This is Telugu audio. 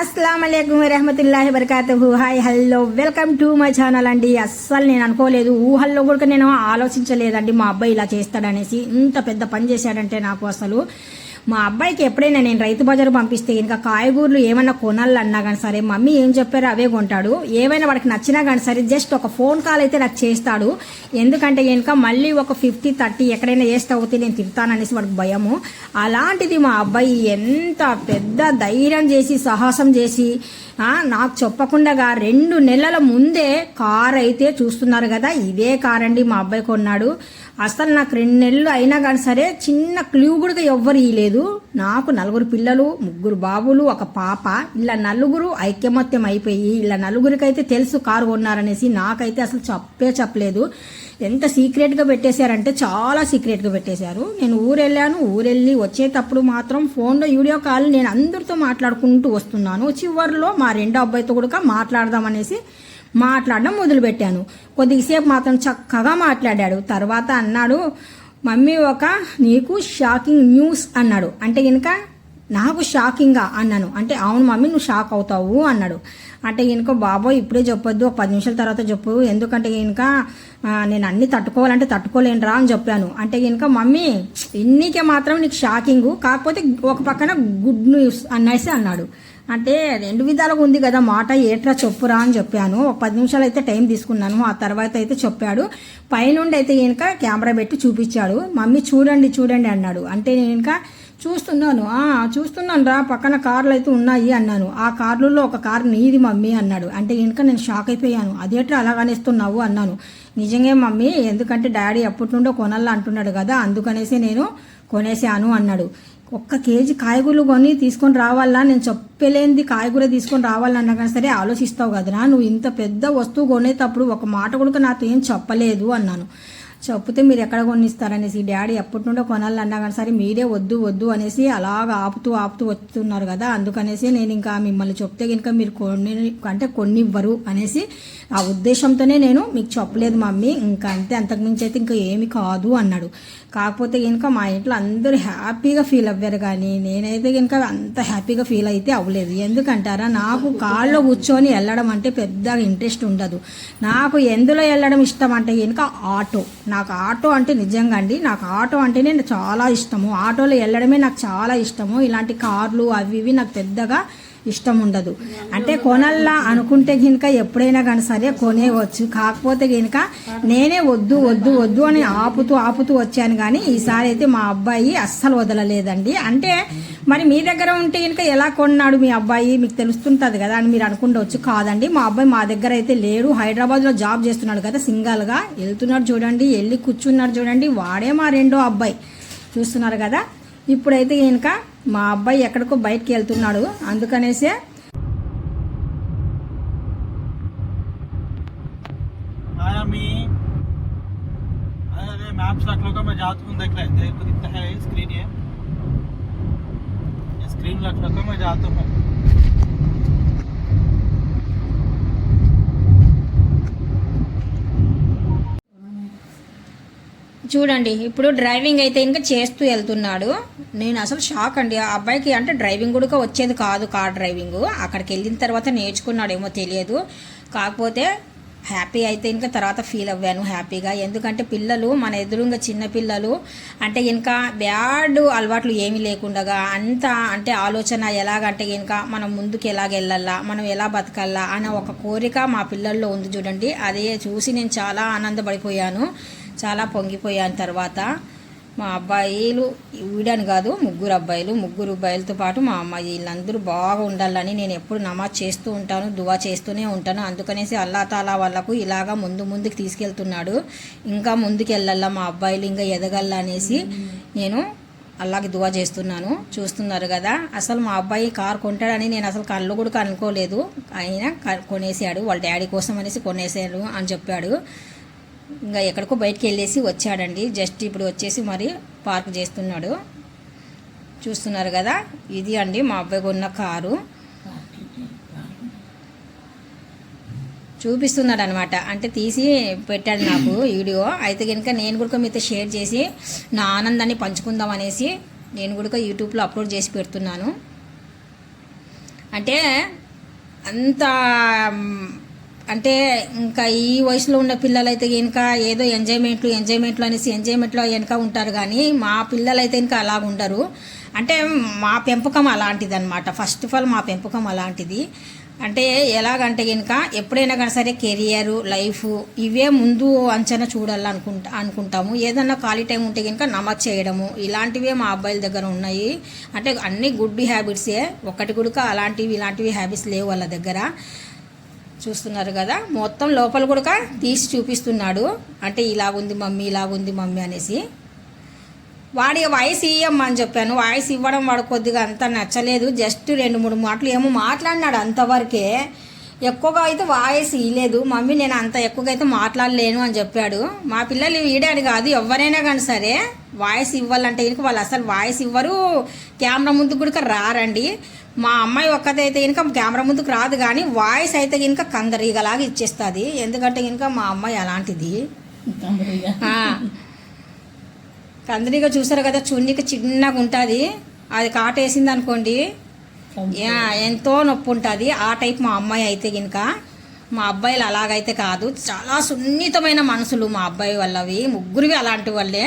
అస్సలం అయికం వరహమతుల్లాహి వరకాతుహు hi hello welcome to my channel అండి. అస్సలు నేను అనుకోలేదు. ఊహల్లో కూడా నేను ఆలోచించలేదండి మా అబ్బాయి ఇలా చేస్తాడనేసి. ఇంత పెద్ద పని చేశాడంటే నాకు అసలు. మా అబ్బాయికి ఎప్పుడైనా నేను రైతు బజారు పంపిస్తే ఇంకా కాయగూరలు ఏమైనా కొనాలన్నా కానీ సరే మమ్మీ ఏం చెప్పారో అవే కొంటాడు. ఏమైనా వాడికి నచ్చినా కానీ సరే జస్ట్ ఒక ఫోన్ కాల్ అయితే నాకు చేస్తాడు. ఎందుకంటే కనుక మళ్ళీ ఒక ఫిఫ్టీ థర్టీ ఎక్కడైనా వేస్ట్ అవుతే నేను తిడతాననేసి వాడికి భయము. అలాంటిది మా అబ్బాయి ఎంత పెద్ద ధైర్యం చేసి సాహసం చేసి నాకు చెప్పకుండా రెండు నెలల ముందే కార్ అయితే చూస్తున్నారు కదా ఇదే కార్ అండి మా అబ్బాయి కొన్నాడు. అసలు నాకు రెండు నెలలు అయినా కానీ సరే చిన్న క్లూ కూడా ఎవ్వరు ఇయలేదు నాకు నలుగురు పిల్లలు ముగ్గురు బాబులు ఒక పాప ఇలా నలుగురు ఐక్యమత్యం అయిపోయి ఇలా నలుగురికైతే తెలుసు కారు కొన్నారనేసి నాకైతే అసలు చెప్పే చెప్పలేదు. ఎంత సీక్రెట్గా పెట్టేశారంటే చాలా సీక్రెట్గా పెట్టేశారు. నేను ఊరెళ్ళాను ఊరెళ్ళి వచ్చేటప్పుడు మాత్రం ఫోన్లో వీడియో కాల్ నేను అందరితో మాట్లాడుకుంటూ వస్తున్నాను. చివరిలో మా రెండో అబ్బాయితో కూడా మాట్లాడదామనేసి మాట్లాడడం మొదలుపెట్టాను. కొద్దిసేపు మాత్రం చక్కగా మాట్లాడాడు. తర్వాత అన్నాడు మమ్మీ ఒక నీకు షాకింగ్ న్యూస్ అన్నాడు. అంటే కనుక నాకు షాకింగ్గా అన్నాను. అంటే అవును మమ్మీ నువ్వు షాక్ అవుతావు అన్నాడు. అంటే కనుక బాబోయ్ ఇప్పుడే చెప్పొద్దు ఒక పది నిమిషాల తర్వాత చెప్పు. ఎందుకంటే కనుక నేను అన్ని తట్టుకోవాలంటే తట్టుకోలేనురా అని చెప్పాను. అంటే కనుక మమ్మీ ఇన్నికే మాత్రం నీకు షాకింగ్ కాకపోతే ఒక పక్కన గుడ్ న్యూస్ అనేసి అన్నాడు. అంటే రెండు విధాలుగా ఉంది కదా మాట ఏట్రా చెప్పురా అని చెప్పాను. ఒక పది నిమిషాలు అయితే టైం తీసుకున్నాను. ఆ తర్వాత అయితే చెప్పాడు. పైనుండి అయితే కనుక కెమెరా పెట్టి చూపించాడు. మమ్మీ చూడండి చూడండి అన్నాడు. అంటే నేను ఇంకా చూస్తున్నాను. చూస్తున్నాను రా పక్కన కార్లు అయితే ఉన్నాయి అన్నాను. ఆ కార్లలో ఒక కారు నీది మమ్మీ అన్నాడు. అంటే కనుక నేను షాక్ అయిపోయాను. అదేట్రా అలాగనేస్తున్నావు అన్నాను. నిజంగా మమ్మీ ఎందుకంటే డాడీ ఎప్పటి నుండో కొనాలా అంటున్నాడు కదా అందుకనేసి నేను కొనేసాను అన్నాడు. ఒక్క కేజీ కాయగూరలు కొని తీసుకొని రావాలా? నేను చెప్పలేనిది కాయగూర తీసుకొని రావాలన్నా కానీ సరే ఆలోచిస్తావు కదరా. నువ్వు ఇంత పెద్ద వస్తువు కొనేటప్పుడు ఒక మాట కూడా నాతో ఏం చెప్పలేదు అన్నాను. చెప్తే మీరు ఎక్కడ కొనిస్తారనేసి డాడీ ఎప్పటి నుండో కొనాలన్నా కానీ సరే మీరే వద్దు వద్దు అనేసి అలాగ ఆపుతూ ఆపుతూ వస్తున్నారు కదా. అందుకనేసి నేను ఇంకా మిమ్మల్ని చెప్తే కనుక మీరు కొన్ని అంటే కొన్నివ్వరు అనేసి ఆ ఉద్దేశంతోనే నేను మీకు చెప్పలేదు మమ్మీ. ఇంకా అంతే అంతకుమించి అయితే ఇంకా ఏమి కాదు అన్నాడు. కాకపోతే కనుక మా ఇంట్లో అందరూ హ్యాపీగా ఫీల్ అవ్వారు కానీ నేనైతే కనుక అంత హ్యాపీగా ఫీల్ అయితే అవ్వలేదు. ఎందుకంటారా? నాకు కాళ్ళలో కూర్చొని వెళ్ళడం అంటే పెద్దగా ఇంట్రెస్ట్ ఉండదు. నాకు ఎందులో వెళ్ళడం ఇష్టం అంటే కనుక ఆటో. నాకు ఆటో అంటే నిజంగా అండి నాకు ఆటో అంటేనే చాలా ఇష్టము. ఆటోలో వెళ్ళడమే నాకు చాలా ఇష్టము. ఇలాంటి కార్లు అవి ఇవి నాకు పెద్దగా ఇష్టం ఉండదు అంటే కొనల్లా అనుకుంటే కనుక ఎప్పుడైనా కానీ సరే కొనేవచ్చు. కాకపోతే కనుక నేనే వద్దు వద్దు వద్దు అని ఆపుతూ ఆపుతూ వచ్చాను కానీ ఈసారి అయితే మా అబ్బాయి అస్సలు వదలలేదండి. అంటే మరి మీ దగ్గర ఉంటే కనుక ఎలా కొన్నాడు మీ అబ్బాయి? మీకు తెలుస్తుంటుంది కదా అని మీరు అనుకుండవచ్చు కాదండి. మా అబ్బాయి మా దగ్గర అయితే లేడు. హైదరాబాద్లో జాబ్ చేస్తున్నాడు కదా సింగల్గా. వెళ్తున్నాడు చూడండి వెళ్ళి కూర్చున్నాడు చూడండి. వాడే మా రెండో అబ్బాయి. చూస్తున్నారు కదా? ఇప్పుడైతే కనుక మా అబ్బాయి ఎక్కడికో బయటకు వెళ్తున్నాడు అందుకనేసే आया मी अरे मैप्स रख लो का मैं जा हूँ देख रहे देख तो दिखता है स्क्रीन ये ये स्क्रीन रख लो का मैं जाता हूँ చూడండి ఇప్పుడు డ్రైవింగ్ అయితే ఇంకా చేస్తూ వెళ్తున్నాడు. నేను అసలు షాక్ అండి. ఆ అబ్బాయికి అంటే డ్రైవింగ్ కూడా వచ్చేది కాదు కార్ డ్రైవింగ్. అక్కడికి వెళ్ళిన తర్వాత నేర్చుకున్నాడేమో తెలియదు. కాకపోతే హ్యాపీ అయితే ఇంకా తర్వాత ఫీల్ అవ్వాను హ్యాపీగా. ఎందుకంటే పిల్లలు మన ఎదురుగా చిన్న పిల్లలు అంటే ఇంకా బ్యాడ్ అలవాట్లు ఏమీ లేకుండా అంత అంటే ఆలోచన ఎలాగంటే ఇంకా మనం ముందుకు ఎలాగ వెళ్ళాలా మనం ఎలా బతకాలా అన్న ఒక కోరిక మా పిల్లల్లో ఉంది చూడండి. అదే చూసి నేను చాలా ఆనందపడిపోయాను. చాలా పొంగిపోయాను తర్వాత మా అబ్బాయిలు వీడని కాదు ముగ్గురు అబ్బాయిలు ముగ్గురు అబ్బాయిలతో పాటు మా అమ్మాయి వీళ్ళందరూ బాగా ఉండాలని నేను ఎప్పుడు నమాజ్ చేస్తూ ఉంటాను దువా చేస్తూనే ఉంటాను. అందుకనేసి అల్లా తాలా వాళ్ళకు ఇలాగా ముందు ముందుకు తీసుకెళ్తున్నాడు. ఇంకా ముందుకు వెళ్ళాలా మా అబ్బాయిలు ఇంకా ఎదగల్లా అనేసి నేను అల్లాకి దువా చేస్తున్నాను. చూస్తున్నారు కదా అసలు మా అబ్బాయి కార్ కొంటాడని నేను అసలు కళ్ళు కూడా అనుకోలేదు ఆయన కొనేసాడు వాళ్ళ డాడీ కోసం అనేసి కొనేసాడు అని చెప్పాడు. ఇంకా ఎక్కడికో బయటికి వెళ్ళేసి వచ్చాడండి. జస్ట్ ఇప్పుడు వచ్చేసి మరి పార్క్ చేస్తున్నాడు. చూస్తున్నారు కదా ఇది అండి మా అబ్బాయి కొన్న కారు. చూపిస్తున్నాడు అనమాట అంటే తీసి పెట్టాడు నాకు వీడియో. అయితే కనుక నేను కూడా మీతో షేర్ చేసి నా ఆనందాన్ని పంచుకుందాం అనేసి నేను కూడా యూట్యూబ్లో అప్లోడ్ చేసి పెడుతున్నాను. అంటే అంత అంటే ఇంకా ఈ వయసులో ఉన్న పిల్లలైతే ఇంకా ఏదో ఎంజాయ్మెంట్లు ఎంజాయ్మెంట్లు అనేసి ఎంజాయ్మెంట్లో వెనక ఉంటారు కానీ మా పిల్లలైతే ఇంకా అలా ఉండరు. అంటే మా పెంపకం అలాంటిది అనమాట ఫస్ట్ ఆఫ్ ఆల్ మా పెంపకం అలాంటిది. అంటే ఎలాగంటే కనుక ఎప్పుడైనా కానీ సరే కెరియర్ లైఫ్ ఇవే ముందు అంచనా చూడాలనుకుంటా అనుకుంటాము. ఏదన్నా ఖాళీ టైం ఉంటే కనుక నమక్ చేయడము ఇలాంటివే మా అబ్బాయిల దగ్గర ఉన్నాయి. అంటే అన్ని గుడ్ హ్యాబిట్సే ఒకటి కూడా అలాంటివి ఇలాంటివి హ్యాబిట్స్ లేవు వాళ్ళ దగ్గర. చూస్తున్నారు కదా? మొత్తం లోపల కూడా తీసి చూపిస్తున్నాడు. అంటే ఇలా ఉంది మమ్మీ ఇలా ఉంది మమ్మీ అనేసి. వాడి వాయిస్ ఇయ్యమ్మా అని చెప్పాను. వాయిస్ ఇవ్వడం వాడు కొద్దిగా అంత నచ్చలేదు. జస్ట్ రెండు మూడు మాటలు ఏమో మాట్లాడినాడు అంతవరకే. ఎక్కువగా అయితే వాయిస్ ఇయ్యలేదు. మమ్మీ నేను అంత ఎక్కువగా అయితే మాట్లాడలేను అని చెప్పాడు. మా పిల్లలు వీడాడు కాదు ఎవరైనా కానీ సరే వాయిస్ ఇవ్వాలంటే కనుక వాళ్ళు అసలు వాయిస్ ఇవ్వరు. కెమెరా ముందుకు కూడా రారండి. మా అమ్మాయి ఒక్కదైతే కనుక కెమెరా ముందుకు రాదు కానీ వాయిస్ అయితే కనుక కందరీగలాగా ఇచ్చేస్తుంది. ఎందుకంటే కనుక మా అమ్మాయి అలాంటిది. కందిరిగా. చూసారు కదా చున్నీకి చిన్నగా ఉంటుంది అది కాటేసింది అనుకోండి ఎంతో నొప్పి ఉంటుంది ఆ టైప్ మా అమ్మాయి అయితే కనుక మా అబ్బాయిలు అలాగైతే కాదు. చాలా సున్నితమైన మనసులు మా అబ్బాయి వాళ్ళవి ముగ్గురివి అలాంటి వాళ్ళే.